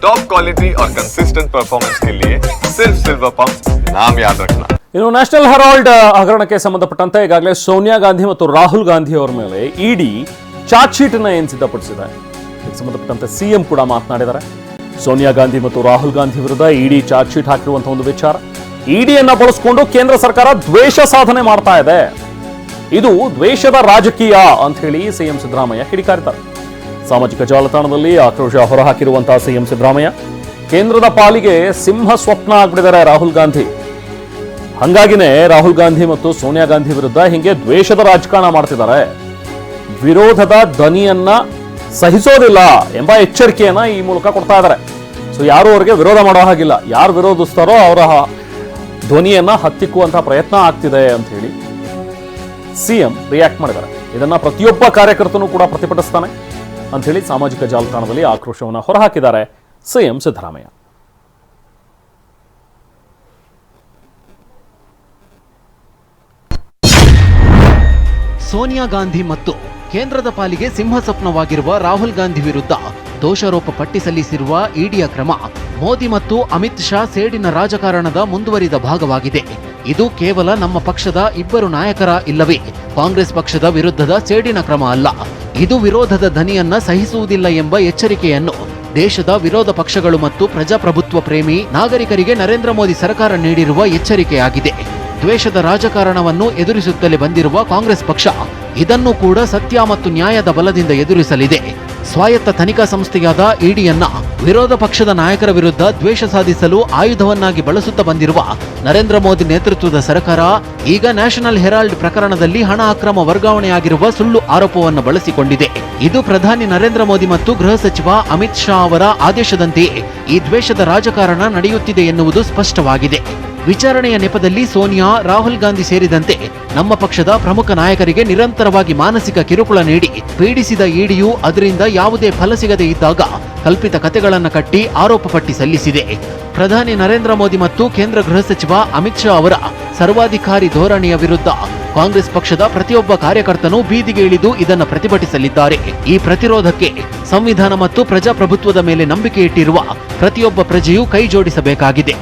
Top quality और consistent performance के लिए सिर्फ सिल्वर पंप नाम याद रखना ಇನ್ನು ನ್ಯಾಷನಲ್ ಹೆರಾಲ್ಡ್ ಹಗರಣಕ್ಕೆ ಸಂಬಂಧಪಟ್ಟಂತೆ ಈಗಾಗಲೇ ಸೋನಿಯಾ ಗಾಂಧಿ ಮತ್ತು ರಾಹುಲ್ ಗಾಂಧಿ ಅವರ ಮೇಲೆ ಇಡಿ ಚಾರ್ಜ್ ಶೀಟ್ ಅನ್ನ ಏನ್ ಸಿದ್ಧಪಡಿಸಿದೆ ಇದಕ್ಕೆ ಸಂಬಂಧಪಟ್ಟಂತೆ ಸಿಎಂ ಕೂಡ ಮಾತನಾಡಿದ್ದಾರೆ ಸೋನಿಯಾ ಗಾಂಧಿ ಮತ್ತು ರಾಹುಲ್ ಗಾಂಧಿ ವಿರುದ್ಧ ಇಡಿ ಚಾರ್ಜ್ ಶೀಟ್ ಹಾಕಿರುವಂತಹ ಒಂದು ವಿಚಾರ ಇಡಿಯನ್ನ ಬಳಸಿಕೊಂಡು ಕೇಂದ್ರ ಸರ್ಕಾರ ದ್ವೇಷ ಸಾಧನೆ ಮಾಡ್ತಾ ಇದೆ ಇದು ದ್ವೇಷದ ರಾಜಕೀಯ ಅಂತ ಹೇಳಿ ಸಿಎಂ ಸಿದ್ದರಾಮಯ್ಯ ಕಿಡಿಕಾರಿದ್ದಾರೆ ಸಾಮಾಜಿಕ ಜಾಲತಾಣದಲ್ಲಿ ಆಕ್ರೋಶ ಹೊರಹಾಕಿರುವಂತಹ ಸಿಎಂ ಸಿದ್ದರಾಮಯ್ಯ. ಕೇಂದ್ರದ ಪಾಲಿಗೆ ಸಿಂಹ ಸ್ವಪ್ನ ಆಗ್ಬಿಟ್ಟಿದ್ದಾರೆ ರಾಹುಲ್ ಗಾಂಧಿ. ಹಂಗಾಗಿನೇ ರಾಹುಲ್ ಗಾಂಧಿ ಮತ್ತು ಸೋನಿಯಾ ಗಾಂಧಿ ವಿರುದ್ಧ ಹಿಂಗೆ ದ್ವೇಷದ ರಾಜಕಾರಣ ಮಾಡ್ತಿದ್ದಾರೆ. ವಿರೋಧದ ಧ್ವನಿಯನ್ನ ಸಹಿಸೋದಿಲ್ಲ ಎಂಬ ಎಚ್ಚರಿಕೆಯನ್ನ ಈ ಮೂಲಕ ಕೊಡ್ತಾ ಇದ್ದಾರೆ. ಸೊ ಯಾರು ಅವರಿಗೆ ವಿರೋಧ ಮಾಡೋ ಹಾಗಿಲ್ಲ. ಯಾರು ವಿರೋಧಿಸ್ತಾರೋ ಅವರ ಧ್ವನಿಯನ್ನ ಹತ್ತಿಕ್ಕುವಂತಹ ಪ್ರಯತ್ನ ಆಗ್ತಿದೆ ಅಂತ ಹೇಳಿ ಸಿಎಂ ರಿಯಾಕ್ಟ್ ಮಾಡಿದ್ದಾರೆ. ಇದನ್ನ ಪ್ರತಿಯೊಬ್ಬ ಕಾರ್ಯಕರ್ತನೂ ಕೂಡ ಪ್ರತಿಭಟಿಸ್ತಾನೆ. ಅಂತ ಹೇಳಿ ಸಾಮಾಜಿಕ ಜಾಲತಾಣದಲ್ಲಿ ಆಕ್ರೋಶವನ್ನು ಹೊರಹಾಕಿದ್ದಾರೆ ಸಿಎಂ ಸಿದ್ದರಾಮಯ್ಯ. ಸೋನಿಯಾ ಗಾಂಧಿ ಮತ್ತು ಕೇಂದ್ರದ ಪಾಲಿಗೆ ಸಿಂಹ ಸ್ವಪ್ನವಾಗಿರುವ ರಾಹುಲ್ ಗಾಂಧಿ ವಿರುದ್ಧ ದೋಷಾರೋಪ ಪಟ್ಟಿ ಸಲ್ಲಿಸಿರುವ ಇಡಿಯ ಕ್ರಮ. ಮೋದಿ ಮತ್ತು ಅಮಿತ್ ಶಾ ಸೇಡಿನ ರಾಜಕಾರಣದ ಮುಂದುವರಿದ ಭಾಗವಾಗಿದೆ. ಇದು ಕೇವಲ ನಮ್ಮ ಪಕ್ಷದ ಇಬ್ಬರು ನಾಯಕರ ಇಲ್ಲವೇ, ಕಾಂಗ್ರೆಸ್ ಪಕ್ಷದ ವಿರುದ್ಧದ ಸೇಡಿನ ಕ್ರಮ ಅಲ್ಲ. ಇದು ವಿರೋಧದ ಧನಿಯನ್ನ ಸಹಿಸುವುದಿಲ್ಲ ಎಂಬ ಎಚ್ಚರಿಕೆಯನ್ನು ದೇಶದ ವಿರೋಧ ಪಕ್ಷಗಳು ಮತ್ತು ಪ್ರಜಾಪ್ರಭುತ್ವ ಪ್ರೇಮಿ ನಾಗರಿಕರಿಗೆ ನರೇಂದ್ರ ಮೋದಿ ಸರ್ಕಾರ ನೀಡಿರುವ ಎಚ್ಚರಿಕೆಯಾಗಿದೆ. ದ್ವೇಷದ ರಾಜಕಾರಣವನ್ನು ಎದುರಿಸುತ್ತಲೇ ಬಂದಿರುವ ಕಾಂಗ್ರೆಸ್ ಪಕ್ಷ ಇದನ್ನು ಕೂಡ ಸತ್ಯ ಮತ್ತು ನ್ಯಾಯದ ಬಲದಿಂದ ಎದುರಿಸಲಿದೆ. ಸ್ವಾಯತ್ತ ತನಿಖಾ ಸಂಸ್ಥೆಯಾದ ಇಡಿಯನ್ನ ವಿರೋಧ ಪಕ್ಷದ ನಾಯಕರ ವಿರುದ್ಧ ದ್ವೇಷ ಸಾಧಿಸಲು ಆಯುಧವನ್ನಾಗಿ ಬಳಸುತ್ತಾ ಬಂದಿರುವ ನರೇಂದ್ರ ಮೋದಿ ನೇತೃತ್ವದ ಸರ್ಕಾರ ಈಗ ನ್ಯಾಷನಲ್ ಹೆರಾಲ್ಡ್ ಪ್ರಕರಣದಲ್ಲಿ ಹಣ ಅಕ್ರಮ ವರ್ಗಾವಣೆಯಾಗಿರುವ ಸುಳ್ಳು ಆರೋಪವನ್ನು ಬಳಸಿಕೊಂಡಿದೆ. ಇದು ಪ್ರಧಾನಿ ನರೇಂದ್ರ ಮೋದಿ ಮತ್ತು ಗೃಹ ಸಚಿವ ಅಮಿತ್ ಶಾ ಅವರ ಆದೇಶದಂತೆಯೇ ಈ ದ್ವೇಷದ ರಾಜಕಾರಣ ನಡೆಯುತ್ತಿದೆ ಎನ್ನುವುದು ಸ್ಪಷ್ಟವಾಗಿದೆ. ವಿಚಾರಣೆಯ ನೆಪದಲ್ಲಿ ಸೋನಿಯಾ, ರಾಹುಲ್ ಗಾಂಧಿ ಸೇರಿದಂತೆ ನಮ್ಮ ಪಕ್ಷದ ಪ್ರಮುಖ ನಾಯಕರಿಗೆ ನಿರಂತರವಾಗಿ ಮಾನಸಿಕ ಕಿರುಕುಳ ನೀಡಿ ಪೀಡಿಸಿದ ಇಡಿಯು ಅದರಿಂದ ಯಾವುದೇ ಫಲ ಸಿಗದೆ ಇದ್ದಾಗ ಕಲ್ಪಿತ ಕಥೆಗಳನ್ನು ಕಟ್ಟಿ ಆರೋಪ ಪಟ್ಟಿ ಸಲ್ಲಿಸಿದೆ. ಪ್ರಧಾನಿ ನರೇಂದ್ರ ಮೋದಿ ಮತ್ತು ಕೇಂದ್ರ ಗೃಹ ಸಚಿವ ಅಮಿತ್ ಶಾ ಅವರ ಸರ್ವಾಧಿಕಾರಿ ಧೋರಣೆಯ ವಿರುದ್ಧ ಕಾಂಗ್ರೆಸ್ ಪಕ್ಷದ ಪ್ರತಿಯೊಬ್ಬ ಕಾರ್ಯಕರ್ತನೂ ಬೀದಿಗೆ ಇಳಿದು ಇದನ್ನು ಪ್ರತಿಭಟಿಸಲಿದ್ದಾರೆ. ಈ ಪ್ರತಿರೋಧಕ್ಕೆ ಸಂವಿಧಾನ ಮತ್ತು ಪ್ರಜಾಪ್ರಭುತ್ವದ ಮೇಲೆ ನಂಬಿಕೆ ಇಟ್ಟಿರುವ ಪ್ರತಿಯೊಬ್ಬ ಪ್ರಜೆಯೂ ಕೈ ಜೋಡಿಸಬೇಕಾಗಿದೆ